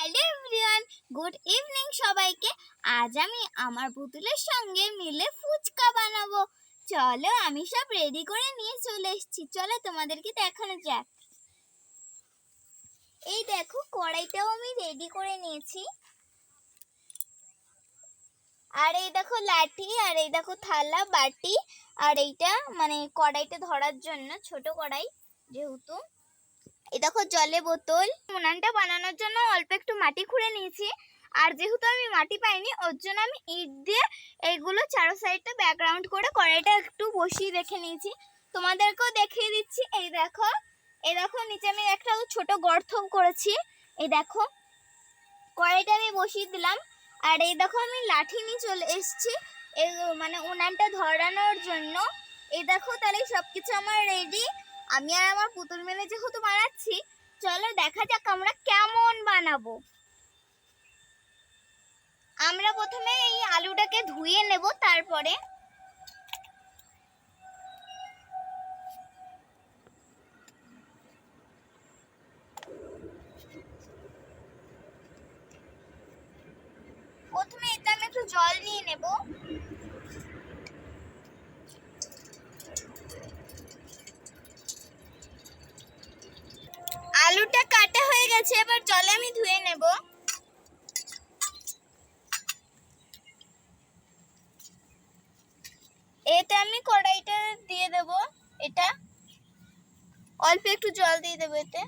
Hello everyone, good evening সবাইকে। আজ আমি আমার পুতুলের সঙ্গে মিলে ফুচকা বানাবো। চলো, আমি সব রেডি করে নিয়ে চলে এসেছি। চলো, তোমাদেরকে দেখানো যাক। এই দেখো, কড়াইটাও আমি রেডি করে নিয়েছি। আর এই দেখো লাঠি, আর এই দেখো থালা, বাটি, আর এইটা মানে কড়াইটা ধরার জন্য, ছোট কড়াই যেহেতু। এই দেখো জলে বোতল। উনানটা বানানোর জন্য অল্প একটু মাটি খুঁড়ে নিয়েছি। আর যেহেতু আমি মাটি পাইনি, ওর জন্য আমি ইট দিয়ে এইগুলো চারো সাইডটা ব্যাকগ্রাউন্ড করে কড়াইটা একটু বসিয়ে রেখে নিয়েছি। তোমাদেরকেও দেখিয়ে দিচ্ছি। এই দেখো এই দেখো, নিচে আমি একটা ছোট গর্ত করেছি। এই দেখো, কড়াইটা আমি বসিয়ে দিলাম। আর এই দেখো, আমি লাঠি নিয়ে চলে এসেছি। মানে উনানটা ধরানোর জন্য। এই দেখো, তাহলে সব কিছু আমার রেডি আমি আর আমার পুতুল মেলে যেহেতু বানাচ্ছি, চলো দেখা যাক আমরা কেমন বানাবো। আমরা প্রথমে এই আলুটাকে ধুয়ে নেব, তারপরে প্রথমে এটা আমি একটু জল নিয়ে নেব। জলে আমি ধুয়ে নেব। এতে আমি কড়াইটা দিয়ে দেব, এটা। অল্প একটু জল দিয়ে দেবো এতে।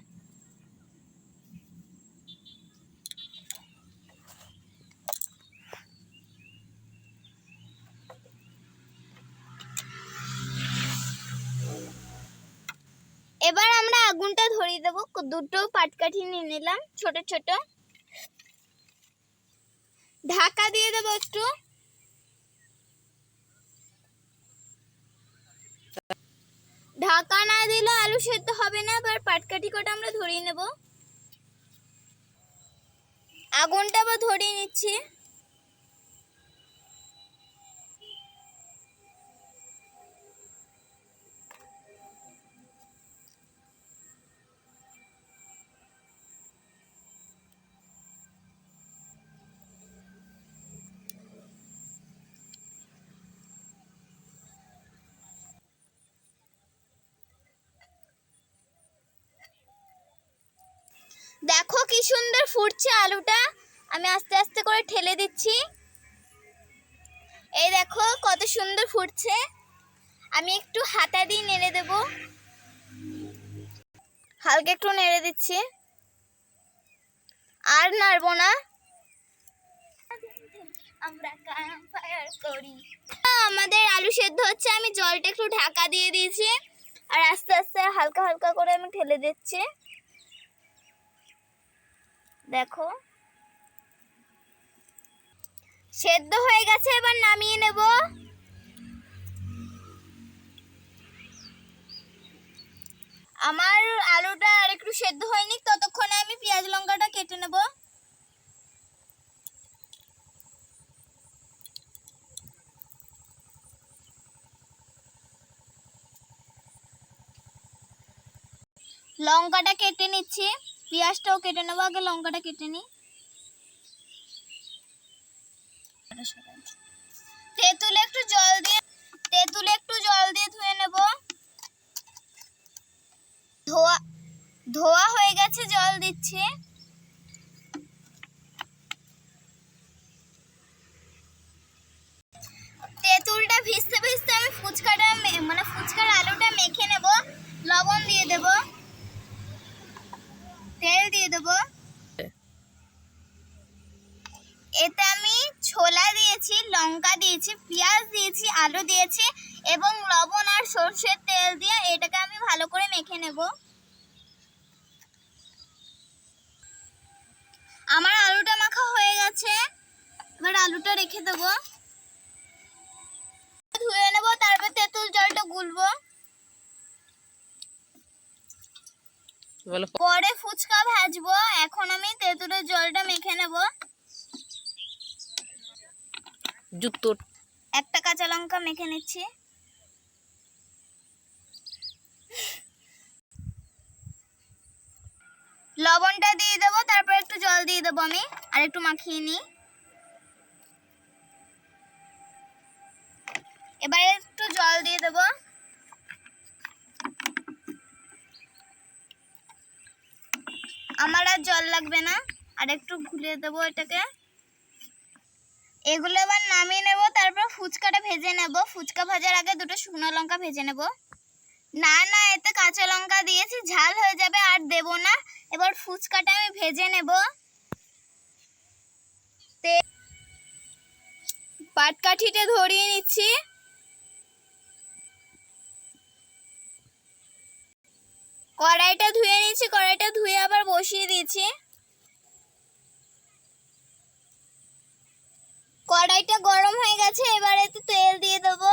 এবার আমরা আগুনটা ধরিয়ে দেবো। দুটো পাটকাঠি নিয়ে নিলাম, ছোট ছোট। ঢাকা দিয়ে দেবো একটু। ঢাকা না দিলে আলু সেদ্ধ হবে না, এবার পাটকাঠি কটা আমরা ধরিয়ে নেব। আগুনটা আবার ধরিয়ে নিচ্ছি। সুন্দর ফুটছে আলুটা। আমি আস্তে আস্তে করে ঠেলে দিচ্ছি। এই দেখো কত সুন্দর ফুটছে। আমি একটু হাতা দিয়ে নেড়ে দেব। হালকা একটু নেড়ে দিচ্ছি। আর নাড়বো না। আমরা ফায়ার করি। আমাদের আলু সেদ্ধ হচ্ছে আমি জলটা একটু ঢাকা দিয়ে দিয়েছি। আর আস্তে আস্তে হালকা হালকা করে আমি ঠেলে দিচ্ছি। দেখো। সেদ্ধ হয়ে গেছে, এবার নামিয়ে নেব। আমার আলুটা আর একটু সেদ্ধ হয়নি, ততক্ষণে আমি পেঁয়াজ লঙ্কাটা কেটে নেব। লঙ্কাটা কেটে নিচ্ছি। পেঁয়াজটাও কেটে নেব, আগে লঙ্কাটা কেটে নিই। তেঁতুলে একটু জল দিয়ে, তেঁতুলে একটু জল দিয়ে ধুয়ে নেব। ধোয়া ধোয়া হয়ে গেছে, জল দিচ্ছি তেঁতুলটা ভিজতে ভিজতে আমি ফুচকাটা মে- মানে ফুচকার আলুটা মেখে নেব লবণ দিয়ে দেব তেল দিয়ে দেব। এতে আমি ছোলা দিয়েছি, লঙ্কা দিয়েছি, পেঁয়াজ দিয়েছি, আলু দিয়েছি এবং লবণ আর সর্ষের তেল দিয়ে এটাকে আমি ভালো করে মেখে নেব। আমার আলুটা মাখা হয়ে গেছে। এবার আলুটা রেখে দেবো। ধুয়ে নেব, তারপর তেঁতুল জলটা গুলবো। বলো। পরে ফুচকা ভাজবো এখন আমি তেঁতুলের জলটা মেখে নেব। জুতো। একটা কাঁচা লঙ্কা মেখে নিচ্ছি। লবণটা দিয়ে দেবো তারপর একটু জল দিয়ে দেবো আমি আর একটু মাখিয়ে নিই। এবারে একটু জল দিয়ে দেবো। আমার আর জল লাগবে না। আর একটু ঘুরিয়ে দেবো এটাকে। এগুলো এবার নামিয়ে নেব, তারপর ফুচকাটা ভেজে নেব। ফুচকা ভাজার আগে দুটো শুকনো লঙ্কা ভেজে নেব। না না, এতে কাঁচা লঙ্কা দিয়েছি, ঝাল হয়ে যাবে আর দেব না। এবার ফুচকাটা আমি ভেজে নেব। পাটকাঠিটা ধরিয়ে নিচ্ছি। কড়াইটা ধুয়ে নিচ্ছি কড়াইটা ধুয়ে আবার বসিয়ে দিয়েছি। কড়াইটা গরম হয়ে গেছে, এবার এতে তেল দিয়ে দেবো।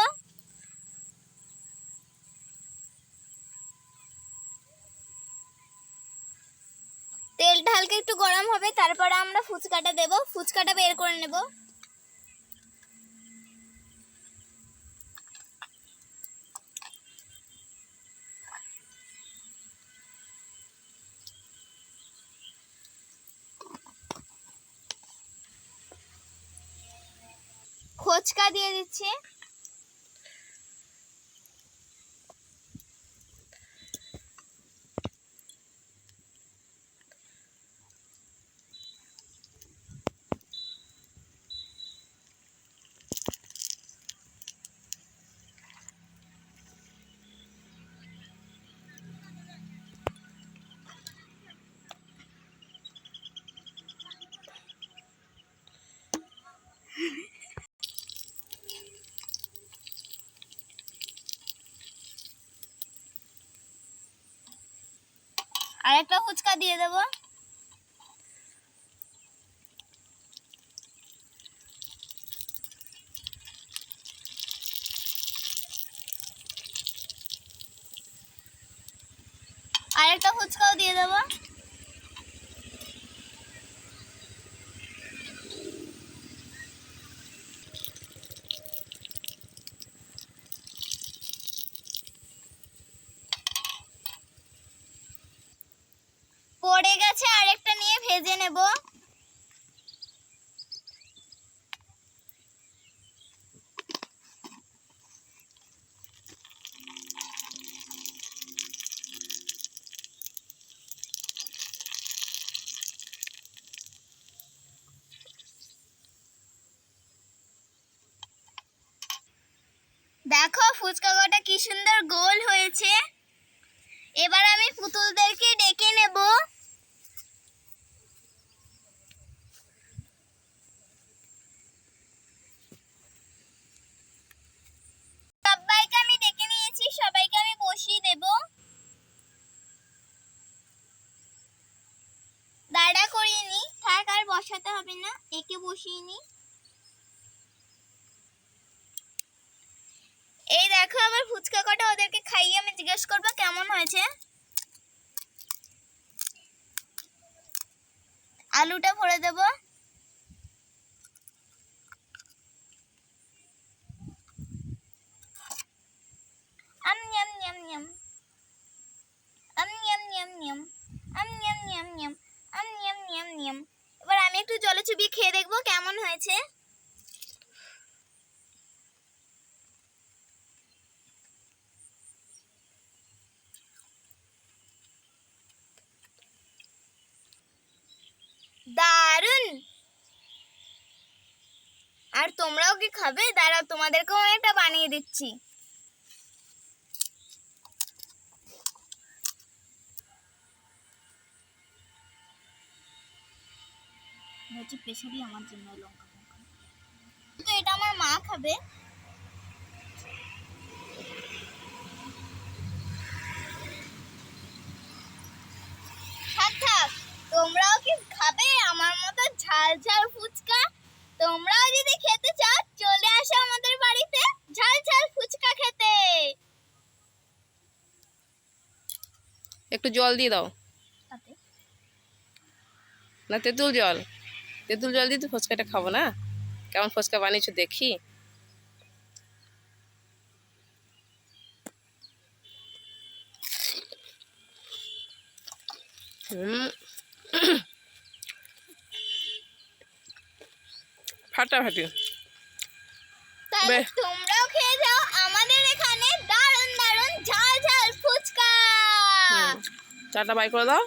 তেলটা হালকা একটু গরম হবে, তারপরে আমরা ফুচকাটা দেব। ফুচকাটা বের করে নেব। খোচকা দিয়ে দিচ্ছি। একটা ফুচকা দিয়ে দেবো আর একটা ফুচকাও দিয়ে দেবো গেছে আরেকটা নিয়ে ভেজে নেব। দেখো, ফুচকা গোটা কি সুন্দর গোল হয়েছে। এবার আমি পুতুলদেরকে ডেকে নেব সবাইকে আমি ডেকে নিয়েছি সবাইকে আমি বসিয়ে দেব দাঁড়া করিয়ে নি থাক আর বসাতে হবে না একে বসিয়ে এই দেখো, আবার ফুচকা কটা ওদেরকে খাইয়ে আমি জিজ্ঞেস করব, কেমন হয়েছে? আলুটা ভরে দেব। আম নিয়াম নিয়াম নিয়াম আম নিয়াম নিয়াম নিয়াম আম নিয়াম নিয়াম নিয়াম আম নিয়াম নিয়াম নিয়াম এবার আমি একটু জলে চুবিয়ে খেয়ে দেখব কেমন হয়েছে। দারুণ আর তোমরাও কি খাবে? দাঁড়াও তোমাদেরকেও একটা বানিয়ে দিচ্ছি। হচ্ছে প্রেশারই আমার জন্য লঙ্কা তো এটা আমার মা খাবে। তোমরাও কি খাবে? আমার মতো ঝাল ঝাল ফুচকা। তোমরাও যদি খেতে চাও চলে আসো আমাদের বাড়িতে ঝাল ঝাল ফুচকা খেতে। একটু জল দিয়ে দাও। না তেঁতুল জল। তেঁতুল জল দিয়ে তো ফুচকাটা খাব না? কেমন ফুচকা বানিয়েছো দেখি। ফাটাফাটি। তোমরাও খেয়ে যাও আমাদের এখানে দারুণ দারুণ ঝাল ঝাল ফুচকা। চাটা বাই করে দাও।